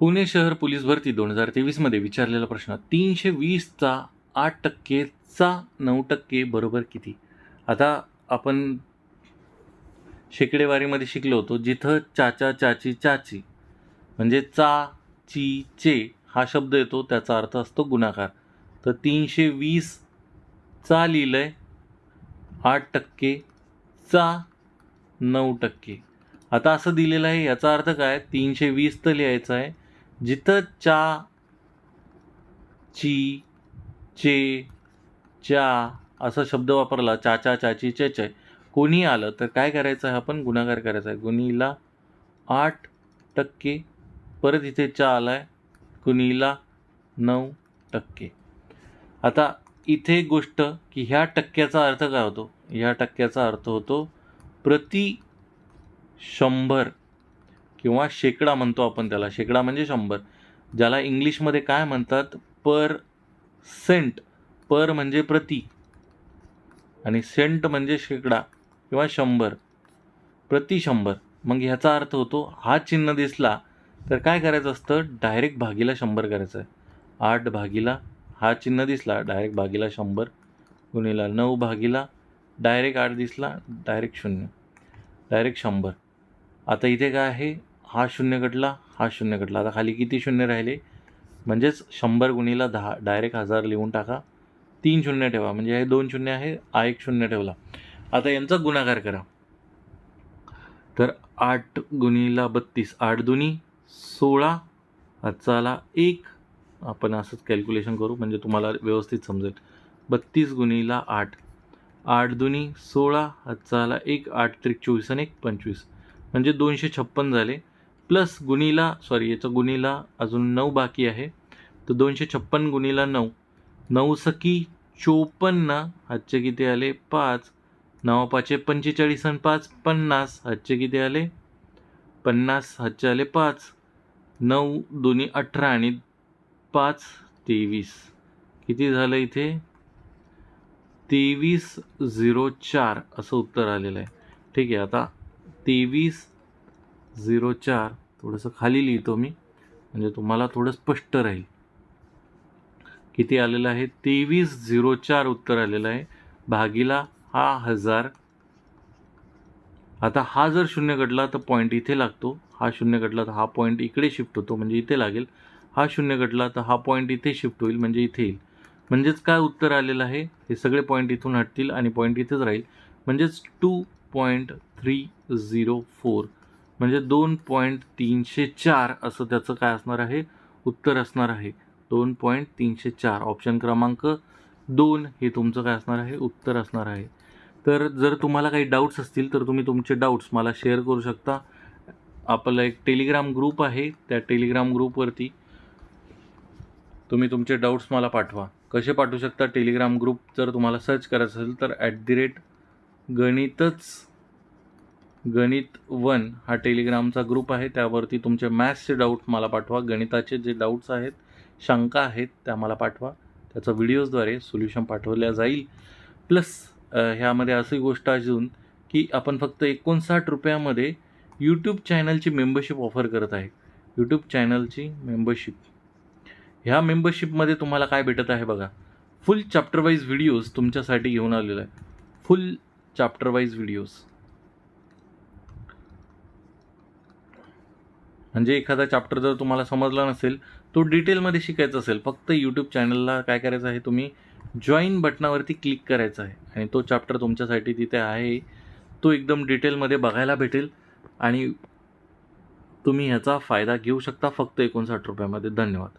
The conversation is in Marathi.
पुणे शहर पोलीस भरती दोन हजार तेवीसमध्ये विचारलेला प्रश्न तीनशे वीसचा आठ टक्केचा नऊ टक्के बरोबर किती? आता आपण शेकडेवारीमध्ये शिकलो होतो जिथं चाचा चाची चाची म्हणजे चा ची चे हा शब्द येतो त्याचा अर्थ असतो गुणाकार. तर तीनशे वीस चा लिहिलं आहे आठ टक्के चा नऊ टक्के. आता असं दिलेलं आहे याचा अर्थ काय? तीनशे वीस तर लिहायचं आहे जिथं चा ची चे च्या असा शब्द वापरला चाचा चाची चेच कोणी आलं तर काय करायचं? आहे आपण गुणाकार करायचा आहे. गुणीला आठ टक्के परत इथे चा आला आहे गुणीला नऊ टक्के. आता इथे एक गोष्ट की ह्या टक्क्याचा अर्थ काय होतो? ह्या टक्क्याचा अर्थ होतो प्रति शंभर किंवा शेकडा म्हणतो आपण त्याला शेकडा म्हणजे शंभर ज्याला इंग्लिशमध्ये काय म्हणतात? पर सेंट पर म्हणजे प्रति आणि सेंट म्हणजे शेकडा किंवा शंभर प्रति शंभर. मग ह्याचा अर्थ होतो हा चिन्ह दिसला तर काय करायचं असतं? डायरेक्ट भागीला शंभर करायचं आहे आठ भागीला हा चिन्ह दिसला डायरेक्ट भागीला शंभर गुणीला नऊ भागीला डायरेक्ट आठ दिसला डायरेक्ट शून्य डायरेक्ट शंभर. आता इथे काय आहे? हा शून्य कटला हा शून्य कटला आता खाली किती शून्य राहिले? म्हणजेच शंभर गुणीला दहा. डायरेक्ट हजार लिहून टाका. तीन शून्य ठेवा. म्हणजे हे दोन शून्य आहे हा एक शून्य ठेवला. आता यांचा गुणाकार करा. तर आठ गुणीला बत्तीस. आठ दुनी सोळा. आजचा एक. आपण असंच कॅल्क्युलेशन करू. म्हणजे तुम्हाला व्यवस्थित समजेल. बत्तीस गुणीला आठ. आठ दुनी सोळा. आजचा आला एक आठ त्रिक चोवीस आणि एक पंचवीस. म्हणजे दोनशे छप्पन झाले. प्लस गुणीला सॉरी याचं गुणीला अजून नऊ बाकी आहे. तर दोनशे छप्पन गुणीला नऊ. नऊ सकी चोपन्न हातचे किती आले? पाच. नवा पाचशे पंचेचाळीस आणि पाच पन्नास हातचे किती आले? पन्नास हातचे आले पाच. नऊ दोन्ही अठरा आणि पाच तेवीस. किती झालं इथे? तेवीस झिरो चार असं उत्तर आलेलं आहे. ठीक आहे आता तेवीस झिरो चार थोडंसं खाली लिहितो मी. म्हणजे तुम्हाला थोडं स्पष्ट राहील. किती आलेलं आहे? तेवीस झिरो चार उत्तर आलेलं आहे. भागीला हा हजार. आता हा जर शून्य घडला तर पॉईंट इथे लागतो. हा शून्य घडला तर हा पॉईंट इकडे शिफ्ट होतो म्हणजे इथे लागेल. हा शून्य घडला तर हा पॉईंट इथे शिफ्ट होईल म्हणजे इथे येईल. म्हणजेच काय उत्तर आलेलं आहे? हे सगळे पॉईंट इथून हटतील आणि पॉईंट इथेच राहील. म्हणजेच two point three zero four म्हणजे दोन पॉईंट तीनशे चार असं त्याचं काय असणार आहे? उत्तर असणार आहे. दोन पॉईंट तीनशे चार. ऑप्शन क्रमांक दोन हे तुमचं काय असणार आहे? उत्तर असणार आहे. तर जर तुम्हाला काही डाऊट्स असतील तर तुम्ही तुमचे डाऊट्स मला शेअर करू शकता. आपला एक टेलिग्राम ग्रुप आहे. त्या टेलिग्राम ग्रुपवरती तुम्ही तुमचे डाऊट्स मला पाठवा. कसे पाठवू शकता टेलिग्राम ग्रुप जर तुम्हाला सर्च करायचं असेल तर ॲट दी रेट गणितच गणित वन हा टेलिग्रामचा ग्रुप आहे. त्यावरती तुमचे मॅथ्सचे डाऊट मला पाठवा. गणिताचे जे डाऊट्स आहेत शंका आहेत त्या मला पाठवा. त्याचं व्हिडिओजद्वारे सोल्युशन पाठवल्या जाईल. प्लस ह्यामध्ये अशी गोष्ट अजून की आपण फक्त एकोणसाठ रुपयामध्ये यूट्यूब चॅनलची मेंबरशिप ऑफर करत आहे. यूट्यूब चॅनलची मेंबरशिप ह्या मेंबरशिपमध्ये तुम्हाला काय भेटत आहे बघा. फुल चॅप्टरवाईज व्हिडिओज तुमच्यासाठी घेऊन आलेला आहे. फुल चॅप्टरवाईज व्हिडिओज म्हणजे एखादा चॅप्टर जर तुम्हाला समजला नसेल तो डिटेलमध्ये शिकायचा असेल फक्त यूट्यूब चॅनलला काय करायचं आहे तुम्ही जॉईन बटनावरती क्लिक करायचं आहे. आणि तो चॅप्टर तुमच्यासाठी तिथे आहे. तो एकदम डिटेलमध्ये बघायला भेटेल. आणि तुम्ही ह्याचा फायदा घेऊ शकता फक्त एकोणसाठ रुपयामध्ये. धन्यवाद.